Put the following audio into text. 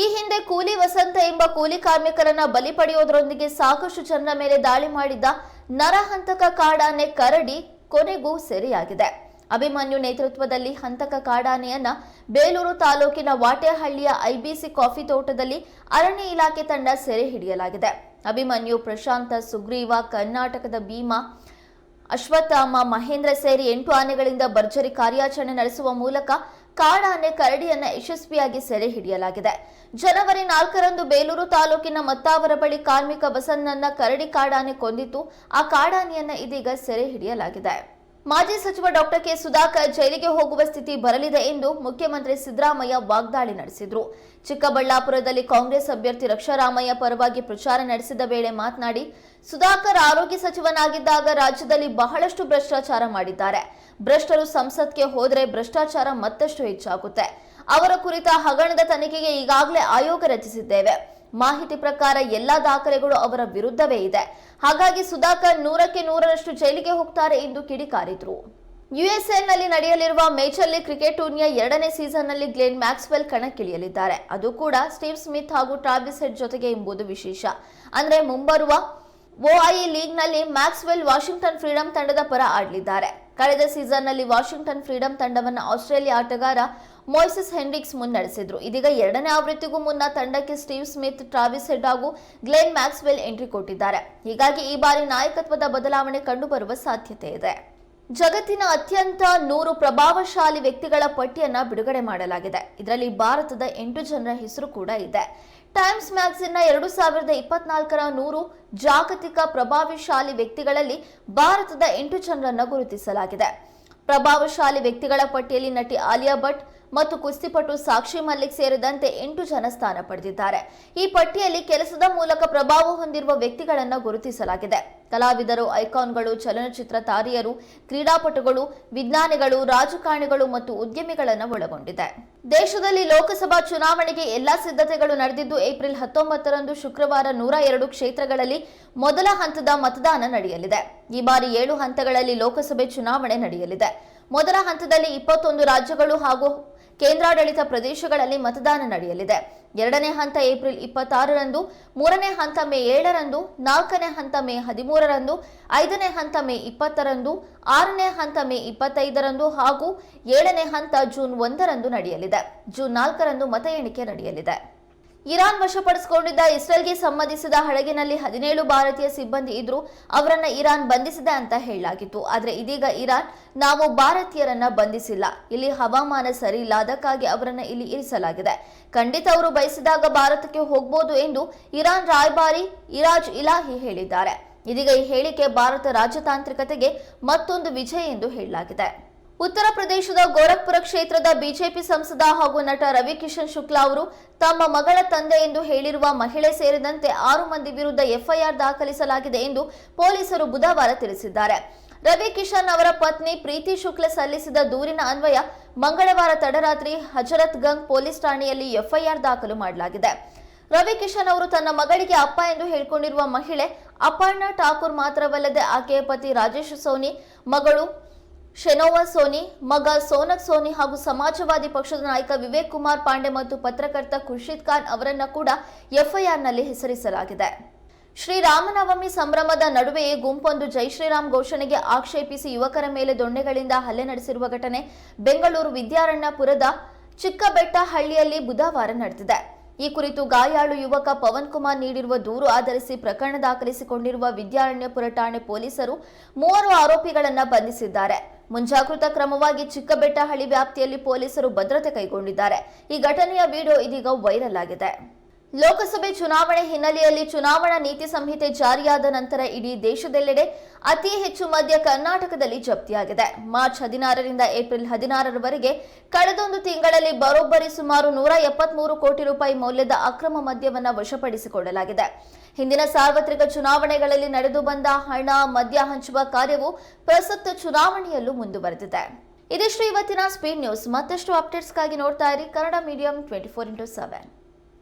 ಈ ಹಿಂದೆ ಕೂಲಿ ವಸಂತ ಎಂಬ ಕೂಲಿ ಕಾರ್ಮಿಕರನ್ನ ಬಲಿ ಪಡೆಯೋದ್ರೊಂದಿಗೆ ಸಾಕಷ್ಟು ಜನರ ಮೇಲೆ ದಾಳಿ ಮಾಡಿದ್ದ ನರಹಂತಕ ಕಾಡಾನೆ ಕರಡಿ ಕೊನೆಗೂ ಸೆರೆಯಾಗಿದೆ. ಅಭಿಮನ್ಯು ನೇತೃತ್ವದಲ್ಲಿ ಹಂತಕ ಕಾಡಾನೆಯನ್ನ ಬೇಲೂರು ತಾಲೂಕಿನ ವಾಟೆಹಳ್ಳಿಯ ಐಬಿಸಿ ಕಾಫಿ ತೋಟದಲ್ಲಿ ಅರಣ್ಯ ಇಲಾಖೆ ತಂಡ ಸೆರೆ ಹಿಡಿಯಲಾಗಿದೆ. ಅಭಿಮನ್ಯು ಪ್ರಶಾಂತ ಸುಗ್ರೀವ ಕರ್ನಾಟಕದ ಭೀಮಾ ಅಶ್ವತ್ಥಾಮ ಮಹೇಂದ್ರ ಸೇರಿ ಎಂಟು ಆನೆಗಳಿಂದ ಭರ್ಜರಿ ಕಾರ್ಯಾಚರಣೆ ನಡೆಸುವ ಮೂಲಕ ಕಾಡಾನೆ ಕರಡಿಯನ್ನು ಯಶಸ್ವಿಯಾಗಿ ಸೆರೆ ಹಿಡಿಯಲಾಗಿದೆ. ಜನವರಿ ನಾಲ್ಕರಂದು ಬೇಲೂರು ತಾಲೂಕಿನ ಮತ್ತಾವರ ಬಳಿ ಕಾರ್ಮಿಕ ಬಸನ್ನನ್ನ ಕರಡಿ ಕಾಡಾನೆ ಕೊಂದಿತ್ತು ಆ ಕಾಡಾನೆಯನ್ನ ಇದೀಗ ಸೆರೆ ಹಿಡಿಯಲಾಗಿದೆ. ಮಾಜಿ ಸಚಿವ ಡಾಕ್ಟರ್ ಕೆ ಸುಧಾಕರ್ ಜೈಲಿಗೆ ಹೋಗುವ ಸ್ಥಿತಿ ಬರಲಿದೆ ಎಂದು ಮುಖ್ಯಮಂತ್ರಿ ಸಿದ್ದರಾಮಯ್ಯ ವಾಗ್ದಾಳಿ ನಡೆಸಿದ್ರು. ಚಿಕ್ಕಬಳ್ಳಾಪುರದಲ್ಲಿ ಕಾಂಗ್ರೆಸ್ ಅಭ್ಯರ್ಥಿ ರಕ್ಷಾರಾಮಯ್ಯ ಪರವಾಗಿ ಪ್ರಚಾರ ನಡೆಸಿದ ವೇಳೆ ಮಾತನಾಡಿ, ಸುಧಾಕರ್ ಆರೋಗ್ಯ ಸಚಿವನಾಗಿದ್ದಾಗ ರಾಜ್ಯದಲ್ಲಿ ಬಹಳಷ್ಟು ಭ್ರಷ್ಟಾಚಾರ ಮಾಡಿದ್ದಾರೆ. ಭ್ರಷ್ಟರು ಸಂಸತ್ಗೆ ಹೋದರೆ ಭ್ರಷ್ಟಾಚಾರ ಮತ್ತಷ್ಟು ಹೆಚ್ಚಾಗುತ್ತೆ. ಅವರ ಕುರಿತ ಹಗರಣದ ತನಿಖೆಗೆ ಈಗಾಗಲೇ ಆಯೋಗ ರಚಿಸಿದ್ದೇವೆ. ಮಾಹಿತಿ ಪ್ರಕಾರ ಎಲ್ಲಾ ದಾಖಲೆಗಳು ಅವರ ವಿರುದ್ಧವೇ ಇದೆ. ಹಾಗಾಗಿ ಸುಧಾಕರ್ ನೂರಕ್ಕೆ ನೂರರಷ್ಟು ಜೈಲಿಗೆ ಹೋಗ್ತಾರೆ ಎಂದು ಕಿಡಿಕಾರಿದ್ರು. ಯುಎಸ್ಎಲ್ನಲ್ಲಿ ನಡೆಯಲಿರುವ ಮೇಜರ್ ಲೀಗ್ ಕ್ರಿಕೆಟ್ ಟೂರ್ನಿಯ ಎರಡನೇ ಸೀಸನ್ನಲ್ಲಿ ಗ್ಲೇನ್ ಮ್ಯಾಕ್ಸ್ವೆಲ್ ಕಣಕ್ಕಿಳಿಯಲಿದ್ದಾರೆ. ಅದು ಕೂಡ ಸ್ಟೀವ್ ಸ್ಮಿತ್ ಹಾಗೂ ಟ್ರಾವಿಸ್ ಹೆಡ್ ಜೊತೆಗೆ ಎಂಬುದು ವಿಶೇಷ. ಅಂದ್ರೆ ಮುಂಬರುವ ಓಐಇ ಲೀಗ್ನಲ್ಲಿ ಮ್ಯಾಕ್ಸ್ವೆಲ್ ವಾಷಿಂಗ್ಟನ್ ಫ್ರೀಡಂ ತಂಡದ ಪರ ಆಡಲಿದ್ದಾರೆ. ಕಳೆದ ಸೀಸನ್ನಲ್ಲಿ ವಾಷಿಂಗ್ಟನ್ ಫ್ರೀಡಂ ತಂಡವನ್ನು ಆಸ್ಟ್ರೇಲಿಯಾ ಆಟಗಾರ ಮೊಯ್ಸಸ್ ಹೆನ್ರಿಕ್ಸ್ ಮುನ್ನಡೆಸಿದ್ರು. ಇದೀಗ ಎರಡನೇ ಆವೃತ್ತಿಗೂ ಮುನ್ನ ತಂಡಕ್ಕೆ ಸ್ಟೀವ್ ಸ್ಮಿತ್ ಟ್ರಾವಿಸ್ ಹೆಡ್ ಹಾಗೂ ಗ್ಲೆನ್ ಮ್ಯಾಕ್ಸ್ವೆಲ್ ಎಂಟ್ರಿ ಕೊಟ್ಟಿದ್ದಾರೆ. ಹೀಗಾಗಿ ಈ ಬಾರಿ ನಾಯಕತ್ವದ ಬದಲಾವಣೆ ಕಂಡುಬರುವ ಸಾಧ್ಯತೆ ಇದೆ. ಜಗತ್ತಿನ ಅತ್ಯಂತ ನೂರು ಪ್ರಭಾವಶಾಲಿ ವ್ಯಕ್ತಿಗಳ ಪಟ್ಟಿಯನ್ನ ಬಿಡುಗಡೆ ಮಾಡಲಾಗಿದೆ. ಇದರಲ್ಲಿ ಭಾರತದ ಎಂಟು ಜನರ ಹೆಸರು ಕೂಡ ಇದೆ. ಟೈಮ್ಸ್ ಮ್ಯಾಗ್ಝಿನ್ನ ಎರಡು ಸಾವಿರದ ಇಪ್ಪತ್ನಾಲ್ಕರ ನೂರು ಜಾಗತಿಕ ಪ್ರಭಾವಶಾಲಿ ವ್ಯಕ್ತಿಗಳಲ್ಲಿ ಭಾರತದ ಎಂಟು ಜನರನ್ನು ಗುರುತಿಸಲಾಗಿದೆ. ಪ್ರಭಾವಶಾಲಿ ವ್ಯಕ್ತಿಗಳ ಪಟ್ಟಿಯಲ್ಲಿ ನಟಿ ಆಲಿಯಾ ಭಟ್ ಮತ್ತು ಕುಸ್ತಿಪಟು ಸಾಕ್ಷಿ ಮಲ್ಲಿಕ್ ಸೇರಿದಂತೆ ಎಂಟು ಜನ ಸ್ಥಾನ ಪಡೆದಿದ್ದಾರೆ. ಈ ಪಟ್ಟಿಯಲ್ಲಿ ಕೆಲಸದ ಮೂಲಕ ಪ್ರಭಾವ ಹೊಂದಿರುವ ವ್ಯಕ್ತಿಗಳನ್ನು ಗುರುತಿಸಲಾಗಿದೆ. ಕಲಾವಿದರು, ಐಕಾನ್ಗಳು, ಚಲನಚಿತ್ರ ತಾರಿಯರು, ಕ್ರೀಡಾಪಟುಗಳು, ವಿಜ್ಞಾನಿಗಳು, ರಾಜಕಾರಣಿಗಳು ಮತ್ತು ಉದ್ಯಮಿಗಳನ್ನು ಒಳಗೊಂಡಿದೆ. ದೇಶದಲ್ಲಿ ಲೋಕಸಭಾ ಚುನಾವಣೆಗೆ ಎಲ್ಲಾ ಸಿದ್ಧತೆಗಳು ನಡೆದಿದ್ದು, ಏಪ್ರಿಲ್ ಹತ್ತೊಂಬತ್ತರಂದು ಶುಕ್ರವಾರ ನೂರ ಎರಡು ಕ್ಷೇತ್ರಗಳಲ್ಲಿ ಮೊದಲ ಹಂತದ ಮತದಾನ ನಡೆಯಲಿದೆ. ಈ ಬಾರಿ ಏಳು ಹಂತಗಳಲ್ಲಿ ಲೋಕಸಭೆ ಚುನಾವಣೆ ನಡೆಯಲಿದೆ. ಮೊದಲ ಹಂತದಲ್ಲಿ ಇಪ್ಪತ್ತೊಂದು ರಾಜ್ಯಗಳು ಹಾಗೂ ಕೇಂದ್ರಾಡಳಿತ ಪ್ರದೇಶಗಳಲ್ಲಿ ಮತದಾನ ನಡೆಯಲಿದೆ. ಎರಡನೇ ಹಂತ ಏಪ್ರಿಲ್ ಇಪ್ಪತ್ತಾರರಂದು, ಮೂರನೇ ಹಂತ ಮೇ ಏಳರಂದು, ನಾಲ್ಕನೇ ಹಂತ ಮೇ ಹದಿಮೂರರಂದು, ಐದನೇ ಹಂತ ಮೇ ಇಪ್ಪತ್ತರಂದು, ಆರನೇ ಹಂತ ಮೇ ಇಪ್ಪತ್ತೈದರಂದು ಹಾಗೂ ಏಳನೇ ಹಂತ ಜೂನ್ ಒಂದರಂದು ನಡೆಯಲಿದೆ. ಜೂನ್ ನಾಲ್ಕರಂದು ಮತ ಎಣಿಕೆ ನಡೆಯಲಿದೆ. ಇರಾನ್ ವಶಪಡಿಸಿಕೊಂಡಿದ್ದ ಇಸ್ರೇಲ್ಗೆ ಸಂಬಂಧಿಸಿದ ಹಡಗಿನಲ್ಲಿ ಹದಿನೇಳು ಭಾರತೀಯ ಸಿಬ್ಬಂದಿ ಇದ್ರು ಅವರನ್ನ ಇರಾನ್ ಬಂಧಿಸಿದೆ ಅಂತ ಹೇಳಲಾಗಿತ್ತು. ಆದ್ರೆ ಇದೀಗ ಇರಾನ್ ನಾವು ಭಾರತೀಯರನ್ನ ಬಂಧಿಸಿಲ್ಲ. ಇಲ್ಲಿ ಹವಾಮಾನ ಸರಿ ಇಲ್ಲ ಅದಕ್ಕಾಗಿ ಅವರನ್ನ ಇಲ್ಲಿ ಇರಿಸಲಾಗಿದೆ. ಖಂಡಿತ ಅವರು ಬಯಸಿದಾಗ ಭಾರತಕ್ಕೆ ಹೋಗ್ಬೋದು ಎಂದು ಇರಾನ್ ರಾಯಭಾರಿ ಇರಾಜ್ ಇಲಾಹಿ ಹೇಳಿದ್ದಾರೆ. ಇದೀಗ ಈ ಹೇಳಿಕೆ ಭಾರತ ರಾಜತಾಂತ್ರಿಕತೆಗೆ ಮತ್ತೊಂದು ವಿಜಯ ಎಂದು ಹೇಳಲಾಗಿದೆ. ಉತ್ತರ ಪ್ರದೇಶದ ಗೋರಖ್ಪುರ ಕ್ಷೇತ್ರದ ಬಿಜೆಪಿ ಸಂಸದ ಹಾಗೂ ನಟ ರವಿಕಿಶನ್ ಶುಕ್ಲಾ ಅವರು ತಮ್ಮ ಮಗಳ ತಂದೆ ಎಂದು ಹೇಳಿರುವ ಮಹಿಳೆ ಸೇರಿದಂತೆ ಆರು ಮಂದಿ ವಿರುದ್ಧ ಎಫ್ಐಆರ್ ದಾಖಲಿಸಲಾಗಿದೆ ಎಂದು ಪೊಲೀಸರು ಬುಧವಾರ ತಿಳಿಸಿದ್ದಾರೆ. ರವಿ ಕಿಶನ್ ಅವರ ಪತ್ನಿ ಪ್ರೀತಿ ಶುಕ್ಲ ಸಲ್ಲಿಸಿದ ದೂರಿನ ಅನ್ವಯ ಮಂಗಳವಾರ ತಡರಾತ್ರಿ ಹಜರತ್ ಗಂಗ್ ಪೊಲೀಸ್ ಠಾಣೆಯಲ್ಲಿ ಎಫ್ಐಆರ್ ದಾಖಲು ಮಾಡಲಾಗಿದೆ. ರವಿ ಕಿಶನ್ ಅವರು ತನ್ನ ಮಗಳಿಗೆ ಅಪ್ಪ ಎಂದು ಹೇಳಿಕೊಂಡಿರುವ ಮಹಿಳೆ ಅಪರ್ಣಾ ಠಾಕೂರ್ ಮಾತ್ರವಲ್ಲದೆ ಆಕೆಯ ಪತಿ ರಾಜೇಶ್ ಸೋನಿ, ಮಗಳು ಶೆನೋವಾ ಸೋನಿ, ಮಗ ಸೋನಕ್ ಸೋನಿ ಹಾಗೂ ಸಮಾಜವಾದಿ ಪಕ್ಷದ ನಾಯಕ ವಿವೇಕ್ ಕುಮಾರ್ ಪಾಂಡೆ ಮತ್ತು ಪತ್ರಕರ್ತ ಖುರ್ಷಿದ್ ಖಾನ್ ಅವರನ್ನ ಕೂಡ ಎಫ್ಐಆರ್ನಲ್ಲಿ ಹೆಸರಿಸಲಾಗಿದೆ. ಶ್ರೀರಾಮನವಮಿ ಸಂಭ್ರಮದ ನಡುವೆಯೇ ಗುಂಪೊಂದು ಜೈ ಶ್ರೀರಾಮ್ ಘೋಷಣೆಗೆ ಆಕ್ಷೇಪಿಸಿ ಯುವಕರ ಮೇಲೆ ದೊಣ್ಣೆಗಳಿಂದ ಹಲ್ಲೆ ನಡೆಸಿರುವ ಘಟನೆ ಬೆಂಗಳೂರು ವಿದ್ಯಾರಣ್ಯಪುರದ ಚಿಕ್ಕಬೆಟ್ಟಹಳ್ಳಿಯಲ್ಲಿ ಬುಧವಾರ ನಡೆದಿದೆ. ಈ ಕುರಿತು ಗಾಯಾಳು ಯುವಕ ಪವನ್ ಕುಮಾರ್ ನೀಡಿರುವ ದೂರು ಆಧರಿಸಿ ಪ್ರಕರಣ ದಾಖಲಿಸಿಕೊಂಡಿರುವ ವಿದ್ಯಾರಣ್ಯಪುರ ಠಾಣೆ ಪೊಲೀಸರು ಮೂವರು ಆರೋಪಿಗಳನ್ನ ಬಂಧಿಸಿದ್ದಾರೆ. ಮುಂಜಾಗೃತಾ ಕ್ರಮವಾಗಿ ಚಿಕ್ಕಬೆಟ್ಟಹಳ್ಳಿ ವ್ಯಾಪ್ತಿಯಲ್ಲಿ ಪೊಲೀಸರು ಭದ್ರತೆ ಕೈಗೊಂಡಿದ್ದಾರೆ. ಈ ಘಟನೆಯ ವಿಡಿಯೋ ಇದೀಗ ವೈರಲ್ ಆಗಿದೆ. ಲೋಕಸಭೆ ಚುನಾವಣೆ ಹಿನ್ನೆಲೆಯಲ್ಲಿ ಚುನಾವಣಾ ನೀತಿ ಸಂಹಿತೆ ಜಾರಿಯಾದ ನಂತರ ಇಡೀ ದೇಶದೆಲ್ಲೆಡೆ ಅತಿ ಹೆಚ್ಚು ಮದ್ಯ ಕರ್ನಾಟಕದಲ್ಲಿ ಜಪ್ತಿಯಾಗಿದೆ. ಮಾರ್ಚ್ ಹದಿನಾರರಿಂದ ಏಪ್ರಿಲ್ ಹದಿನಾರರವರೆಗೆ ಕಳೆದೊಂದು ತಿಂಗಳಲ್ಲಿ ಬರೋಬ್ಬರಿ ಸುಮಾರು ನೂರ ಎಪ್ಪತ್ಮೂರು ಕೋಟಿ ರೂಪಾಯಿ ಮೌಲ್ಯದ ಅಕ್ರಮ ಮದ್ಯವನ್ನು ವಶಪಡಿಸಿಕೊಳ್ಳಲಾಗಿದೆ. ಹಿಂದಿನ ಸಾರ್ವತ್ರಿಕ ಚುನಾವಣೆಗಳಲ್ಲಿ ನಡೆದು ಬಂದ ಹಣ, ಮದ್ಯ ಹಂಚುವ ಕಾರ್ಯವು ಪ್ರಸಕ್ತ ಚುನಾವಣೆಯಲ್ಲೂ ಮುಂದುವರೆದಿದೆ. ಇದಿಷ್ಟು ಇವತ್ತಿನ ಸ್ಪೀಡ್ ನ್ಯೂಸ್. ಮತ್ತಷ್ಟು ಅಪ್ಡೇಟ್ಸ್ಗಾಗಿ ನೋಡ್ತಾ ಇರಿ Kannada medium twenty four into seven.